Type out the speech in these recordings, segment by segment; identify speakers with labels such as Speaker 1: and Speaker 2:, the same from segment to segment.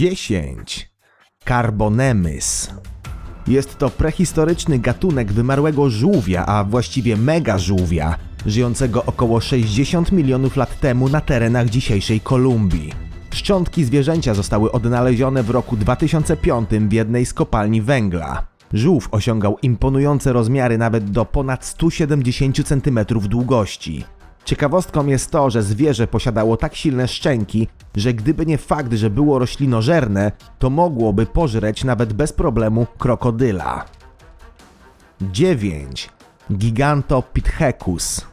Speaker 1: 10. Carbonemys. Jest to prehistoryczny gatunek wymarłego żółwia, a właściwie mega żółwia, żyjącego około 60 milionów lat temu na terenach dzisiejszej Kolumbii. Szczątki zwierzęcia zostały odnalezione w roku 2005 w jednej z kopalni węgla. Żółw osiągał imponujące rozmiary nawet do ponad 170 cm długości. Ciekawostką jest to, że zwierzę posiadało tak silne szczęki, że gdyby nie fakt, że było roślinożerne, to mogłoby pożreć nawet bez problemu krokodyla. 9. Gigantopithecus.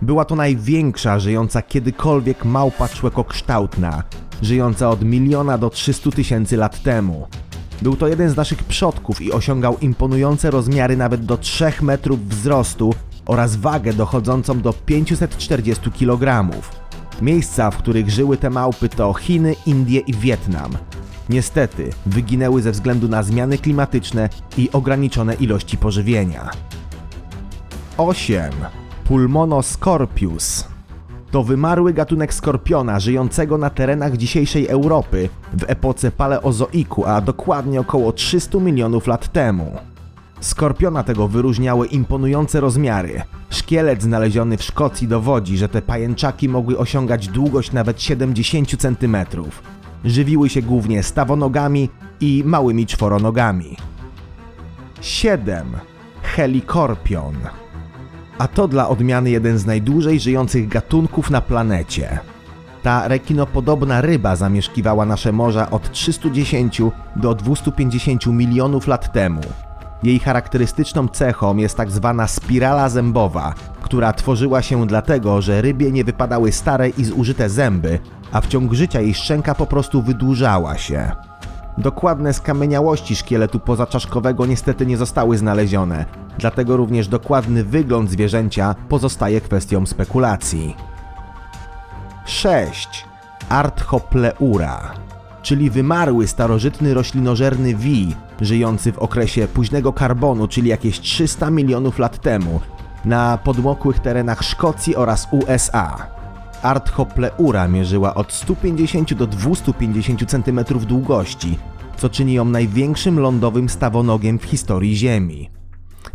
Speaker 1: Była to największa żyjąca kiedykolwiek małpa człekokształtna, żyjąca od miliona do 300 tysięcy lat temu. Był to jeden z naszych przodków i osiągał imponujące rozmiary nawet do 3 metrów wzrostu oraz wagę dochodzącą do 540 kg. Miejsca, w których żyły te małpy to Chiny, Indie i Wietnam. Niestety, wyginęły ze względu na zmiany klimatyczne i ograniczone ilości pożywienia. 8. Pulmonoscorpius. To wymarły gatunek skorpiona żyjącego na terenach dzisiejszej Europy w epoce paleozoiku, a dokładnie około 300 milionów lat temu. Skorpiona tego wyróżniały imponujące rozmiary. Szkielet znaleziony w Szkocji dowodzi, że te pajęczaki mogły osiągać długość nawet 70 cm. Żywiły się głównie stawonogami i małymi czworonogami. 7. Helikorpion. A to dla odmiany jeden z najdłużej żyjących gatunków na planecie. Ta rekinopodobna ryba zamieszkiwała nasze morza od 310 do 250 milionów lat temu. Jej charakterystyczną cechą jest tak zwana spirala zębowa, która tworzyła się dlatego, że rybie nie wypadały stare i zużyte zęby, a w ciągu życia jej szczęka po prostu wydłużała się. Dokładne skamieniałości szkieletu pozaczaszkowego niestety nie zostały znalezione, dlatego również dokładny wygląd zwierzęcia pozostaje kwestią spekulacji. 6. Arthopleura, czyli wymarły starożytny roślinożerny wij, żyjący w okresie późnego karbonu, czyli jakieś 300 milionów lat temu, na podmokłych terenach Szkocji oraz USA. Arthopleura mierzyła od 150 do 250 cm długości, co czyni ją największym lądowym stawonogiem w historii Ziemi.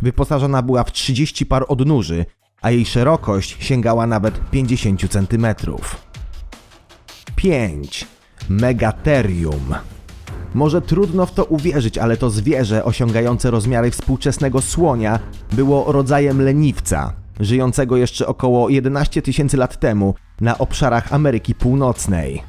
Speaker 1: Wyposażona była w 30 par odnóży, a jej szerokość sięgała nawet 50 cm. 5. Megatherium. Może trudno w to uwierzyć, ale to zwierzę osiągające rozmiary współczesnego słonia było rodzajem leniwca, żyjącego jeszcze około 11 tysięcy lat temu na obszarach Ameryki Północnej.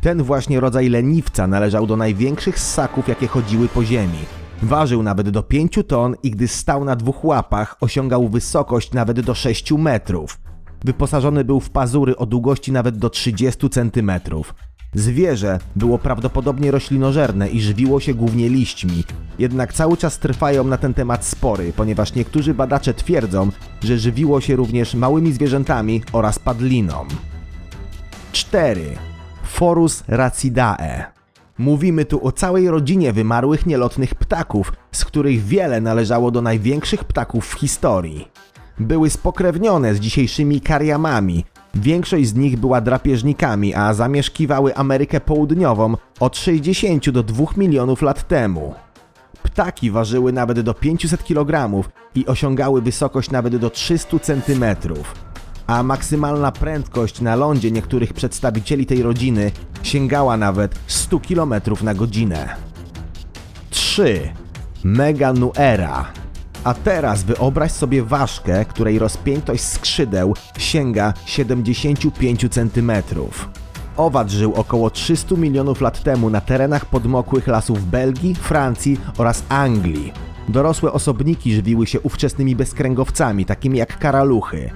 Speaker 1: Ten właśnie rodzaj leniwca należał do największych ssaków, jakie chodziły po ziemi. Ważył nawet do 5 ton i gdy stał na dwóch łapach, osiągał wysokość nawet do 6 metrów. Wyposażony był w pazury o długości nawet do 30 centymetrów. Zwierzę było prawdopodobnie roślinożerne i żywiło się głównie liśćmi. Jednak cały czas trwają na ten temat spory, ponieważ niektórzy badacze twierdzą, że żywiło się również małymi zwierzętami oraz padliną. 4. Forus racidae. Mówimy tu o całej rodzinie wymarłych nielotnych ptaków, z których wiele należało do największych ptaków w historii. Były spokrewnione z dzisiejszymi kariamami. Większość z nich była drapieżnikami, a zamieszkiwały Amerykę Południową od 60 do 2 milionów lat temu. Ptaki ważyły nawet do 500 kg i osiągały wysokość nawet do 300 cm a maksymalna prędkość na lądzie niektórych przedstawicieli tej rodziny sięgała nawet 100 km na godzinę. 3. Meganuera. A teraz wyobraź sobie ważkę, której rozpiętość skrzydeł sięga 75 cm. Owad żył około 300 milionów lat temu na terenach podmokłych lasów Belgii, Francji oraz Anglii. Dorosłe osobniki żywiły się ówczesnymi bezkręgowcami, takimi jak karaluchy.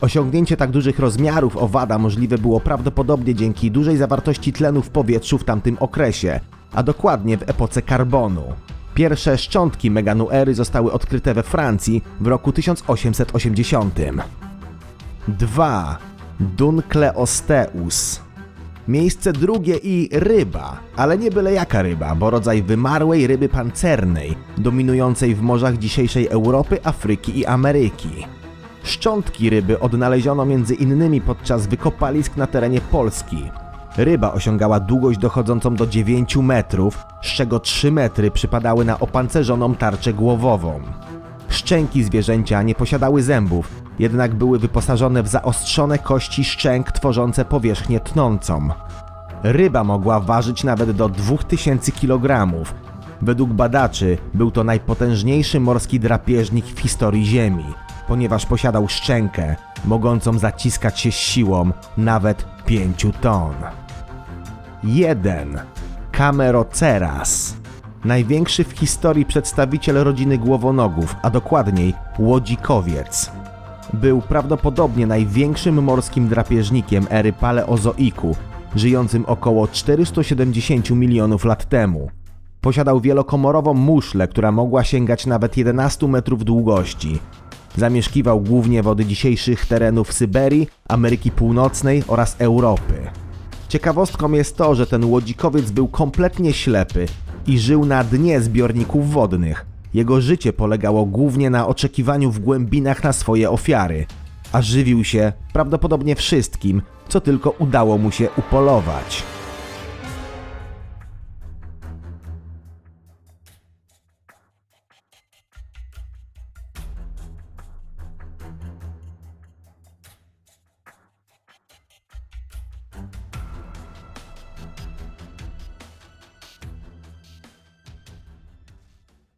Speaker 1: Osiągnięcie tak dużych rozmiarów owada możliwe było prawdopodobnie dzięki dużej zawartości tlenu w powietrzu w tamtym okresie, a dokładnie w epoce karbonu. Pierwsze szczątki meganuery zostały odkryte we Francji w roku 1880. 2. Dunkleosteus Miejsce drugie i ryba, ale nie byle jaka ryba, bo rodzaj wymarłej ryby pancernej, dominującej w morzach dzisiejszej Europy, Afryki i Ameryki. Szczątki ryby odnaleziono między innymi podczas wykopalisk na terenie Polski. Ryba osiągała długość dochodzącą do 9 metrów, z czego 3 metry przypadały na opancerzoną tarczę głowową. Szczęki zwierzęcia nie posiadały zębów, jednak były wyposażone w zaostrzone kości szczęk tworzące powierzchnię tnącą. Ryba mogła ważyć nawet do 2000 kg. Według badaczy był to najpotężniejszy morski drapieżnik w historii Ziemi, ponieważ posiadał szczękę mogącą zaciskać się siłą nawet 5 ton. 1. Cameroceras. Największy w historii przedstawiciel rodziny głowonogów, a dokładniej łodzikowiec. Był prawdopodobnie największym morskim drapieżnikiem ery paleozoiku, żyjącym około 470 milionów lat temu. Posiadał wielokomorową muszlę, która mogła sięgać nawet 11 metrów długości. Zamieszkiwał głównie wody dzisiejszych terenów Syberii, Ameryki Północnej oraz Europy. Ciekawostką jest to, że ten łodzikowiec był kompletnie ślepy i żył na dnie zbiorników wodnych. Jego życie polegało głównie na oczekiwaniu w głębinach na swoje ofiary, a żywił się prawdopodobnie wszystkim, co tylko udało mu się upolować.